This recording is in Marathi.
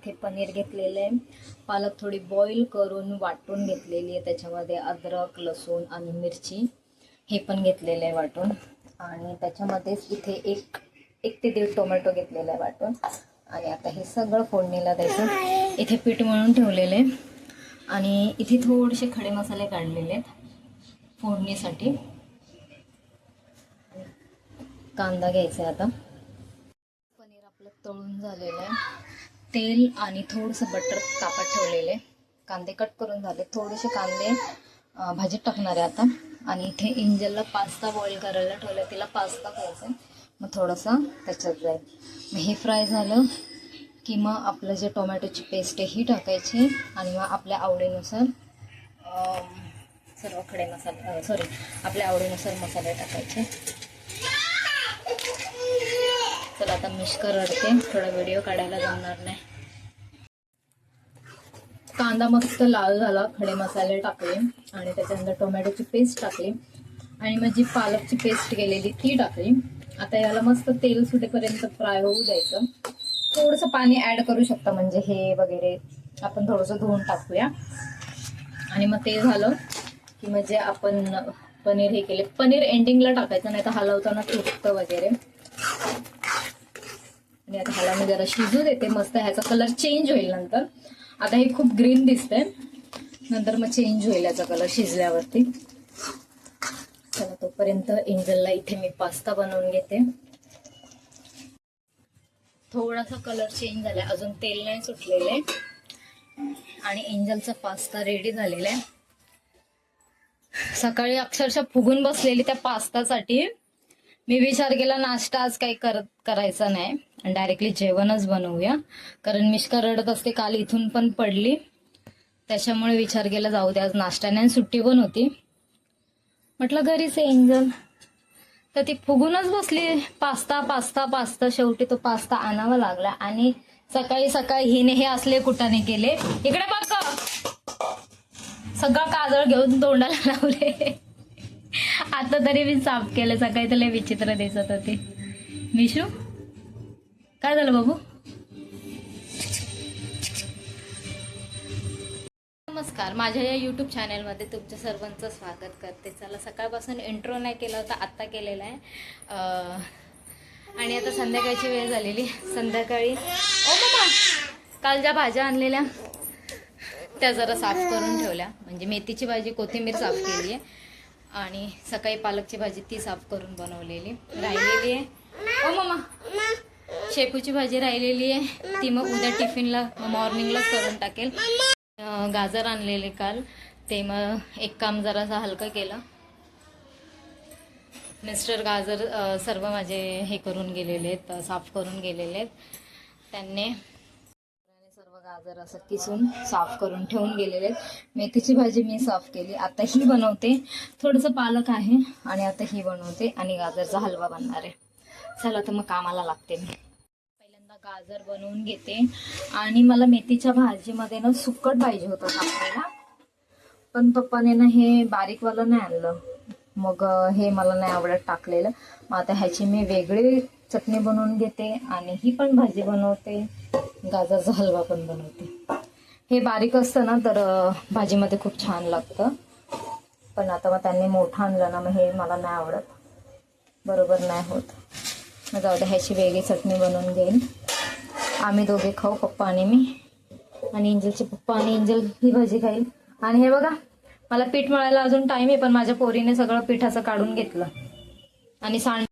इथे पनीर घेतलेलं आहे. पालक थोडी बॉईल करून वाटून घेतलेली आहे. त्याच्यामध्ये अद्रक लसूण आणि मिरची हे पण घेतलेलं आहे वाटून. आणि त्याच्यामध्येच इथे एक एक ते दीड टोमॅटो घेतलेला आहे वाटून. आणि आता हे सगळं फोडणीला द्यायचं. इथे पीठ म्हणून ठेवलेलं आहे. आणि इथे थोडेसे खडे मसाले काढलेले आहेत फोडणीसाठी. कांदा घ्यायचा आहे आता. पनीर आपलं तळून झालेलं आहे. तेल आणि थोडंसं बटर तापत ठेवलेले. कांदे कट करून झाले. थोडेसे कांदे भाजीत टाकणार आहे आता. आणि इथे इंजलला पास्ता बॉईल करायला ठेवलं तिला पास्ता खायचा आहे. मग थोडंसं त्याच्यात जाईल. मग हे फ्राय झालं की मग आपलं जे टोमॅटोची पेस्ट आहे ही टाकायची आणि मग आपल्या आवडीनुसार सर्व खडे मसाले सॉरी आपल्या आवडीनुसार मसाले टाकायचे. आता मिश्कर अडते थोडा व्हिडिओ काढायला जमणार नाही. कांदा मस्त लाल झाला. खडे मसाले टाकले. आणि त्याच्यानंतर टोमॅटोची पेस्ट टाकली. आणि मग जी पालकची पेस्ट केलेली ती टाकली. आता याला मस्त तेल सुटेपर्यंत फ्राय होऊ द्यायचं. थोडंसं पाणी ऍड करू शकता. म्हणजे हे वगैरे आपण थोडंसं धुवून टाकूया. आणि मग ते झालं की म्हणजे आपण पनीर हे केले. पनीर एंडिंगला टाकायचं. नाही तर हलवताना तुटतं वगैरे. आणि आता ह्याला म्हणजे मी जरा शिजू देते. मस्त ह्याचा कलर चेंज होईल नंतर. आता हे खूप ग्रीन दिसतंय. नंतर मग चेंज होईल याचा कलर शिजल्यावरती. चला तोपर्यंत एंजलला इथे मी पास्ता बनवून घेते. थोडासा कलर चेंज झालाय. अजून तेल नाही सुटलेलं. आहे आणि एंजलचा पास्ता रेडी झालेला आहे. सकाळी अक्षरशः फुगून बसलेली त्या पास्तासाठी मी विचार केला नाश्ता आज काही करायचा नाही. आणि डायरेक्टली जेवणच बनवूया. कारण मिश्का रडत असते काल इथून पण पडली. त्याच्यामुळे विचार केला जाऊ दे आज नाश्त्याने आणि सुट्टी पण होती. म्हटलं घरीच आहे एंजल तर ती फुगूनच बसली. Pasta pasta pasta. शेवटी तो पास्ता आणावा लागला. आणि सकाळी सकाळी हिने हे असले कुटाने केले. इकडे बघ सगळं काजळ घेऊन तोंडाला लावले. आता तरी मी साफ केलं. सकाळी तर विचित्र दिसत होती. मिशू? काय झालं बाबू? नमस्कार माझ्या या यूट्यूब चॅनलमध्ये तुमच्या सर्वांचं स्वागत करते. चला सकाळपासून इंट्रो नाही केला होता आत्ता केलेला आहे. आणि आता संध्याकाळची वेळ झालेली. संध्याकाळी ओ मामा काल ज्या भाज्या आणलेल्या त्या जरा साफ करून ठेवल्या. म्हणजे मेथीची भाजी कोथिंबीर साफ केली आहे आणि सकाळी पालकची भाजी ती साफ करून बनवलेली. राहिलेली आहे. ओ मामा शेपूची भाजी राहिलेली आहे. ती मग उद्या टिफिनला मॉर्निंगलाच करून टाकेल. गाजर आणलेले काल. ते मग एक काम जरासा हलकं केलं. मिस्टर गाजर सर्व माझे हे करून गेलेले आहेत साफ करून गेलेले आहेत. त्यांनी सर्व गाजर असं किसून साफ करून ठेवून गेलेले आहेत. मेथीची भाजी मी साफ केली. आता ही बनवते. थोडंसं पालक आहे आणि आता ही बनवते आणि गाजरचा हलवा बनणार आहे. चला तर मग कामाला लागते मी. गाजर बनवून घेते. आणि मला मेथीच्या भाजीमध्ये ना सुकट पाहिजे होतं टाकायला पण पप्पाने ना हे बारीकवालं नाही आणलं. मग हे मला नाही आवडत टाकलेलं. मग आता ह्याची मी वेगळी चटणी बनवून घेते आणि ही पण भाजी बनवते. गाजरचा हलवा पण बनवते. हे बारीक असतं ना तर भाजीमध्ये खूप छान लागतं. पण आता मग त्यांनी मोठं आणलं ना मग हे मला नाही आवडत. बरोबर नाही होत. मग जाऊ द्या ह्याची वेगळी चटणी बनवून घेईन. आम्ही दोघे खाऊ पप्पा आणि मी. आणि इंजलचे पप्पा आणि इंजल ही भाजी खाईल. आणि हे बघा मला पीठ मळायला अजून टाइम आहे पण माझ्या पोरीने सगळं पिठाचं काढून घेतलं. आणि सांड